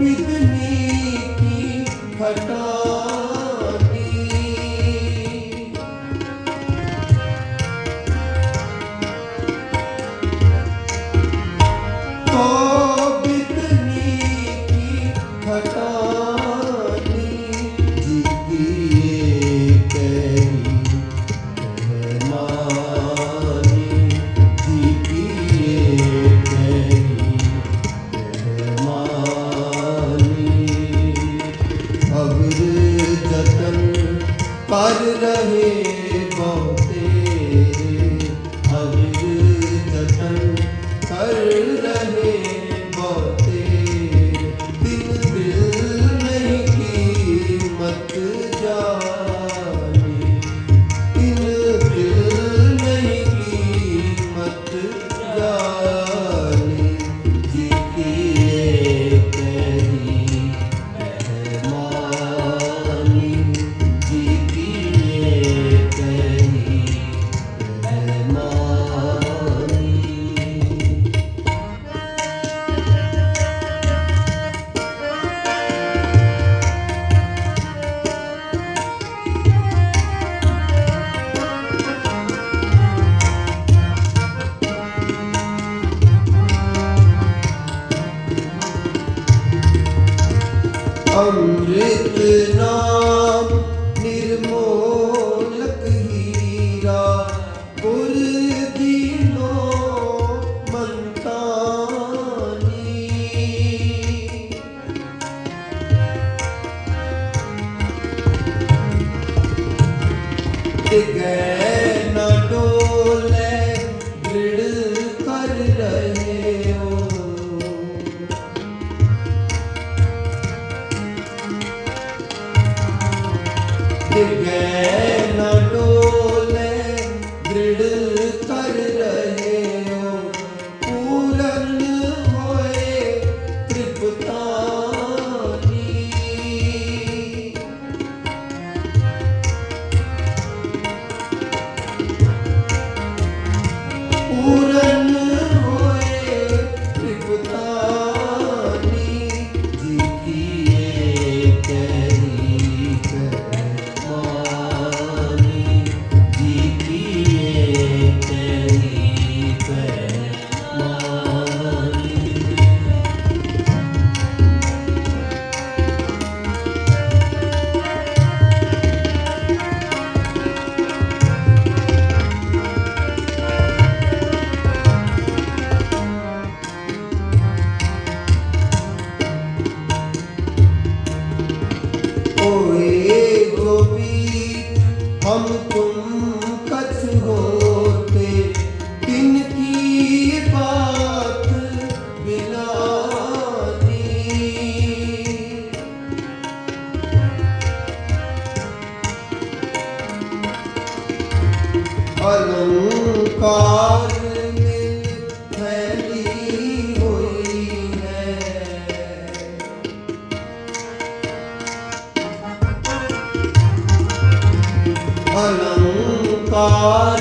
बितनी की खटा ਅੰਮ੍ਰਿਤ ਨਾਮ ਨਿਰਮੋਲਕ ਹੀਰਾ ਗੁਰ ਦੀਨੋ ਮੰਤਾਨੀ। ਤੇ ਗਏ gel होए गोपी हम तुम कछ होते इनकी बात बिलानी अलंकार ਅਲੰਕਾਰ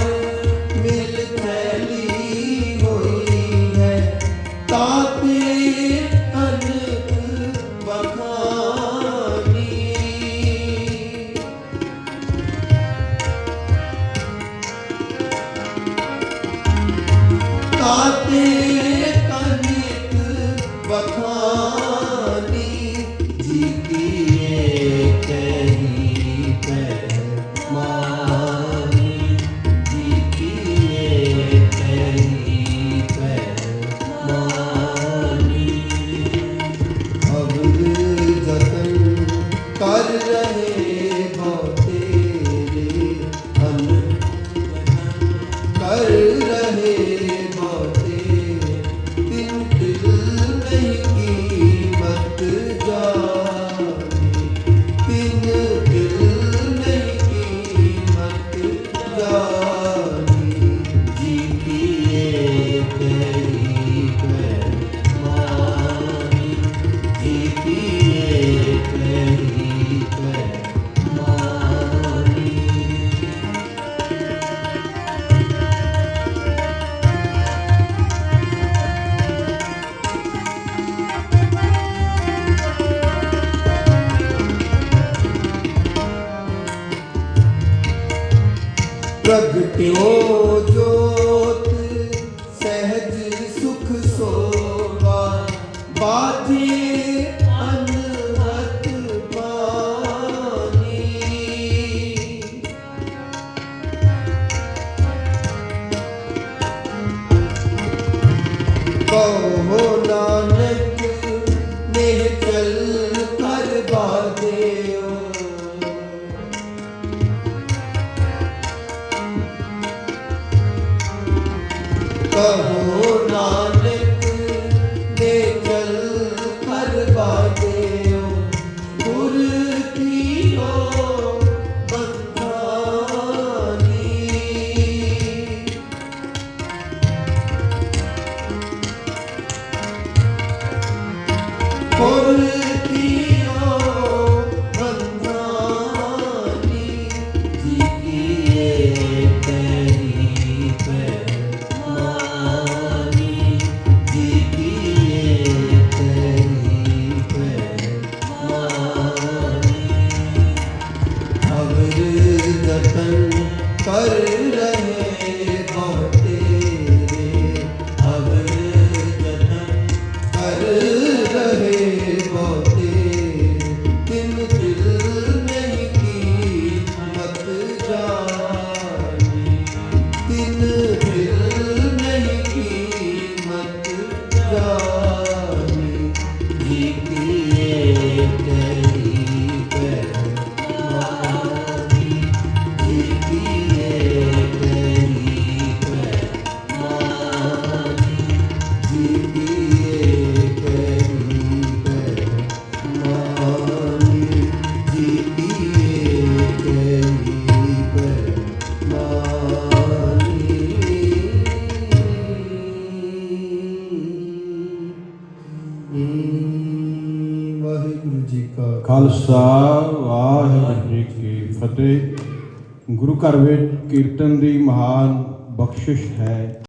ਮਿਲ ਫੈਲੀ ਹੋਈ ਹੈ। ਤਾਂ ਤੇ ਅਨਕ ਬਖਾਨੀ। ਤਾਂ ਤੇ ਪ੍ਰਗਟਿਓ ਜੋਤ ਸਹਿਜ ਸੁਖ ਸੋਭਾ ਬਾਝੇ ਅਨਹਤ ਪਾਣੀ ਕਹੋ ਨਾਨਕ ਕਹੋ ਨਾਨਕ திரு ਖਾਲਸਾ ਵਾਹਿਗੁਰੂ ਜੀ ਕੀ ਫਤਿਹ। ਗੁਰੂ ਘਰ ਵਿੱਚ ਕੀਰਤਨ ਦੀ ਮਹਾਨ ਬਖਸ਼ਿਸ਼ ਹੈ।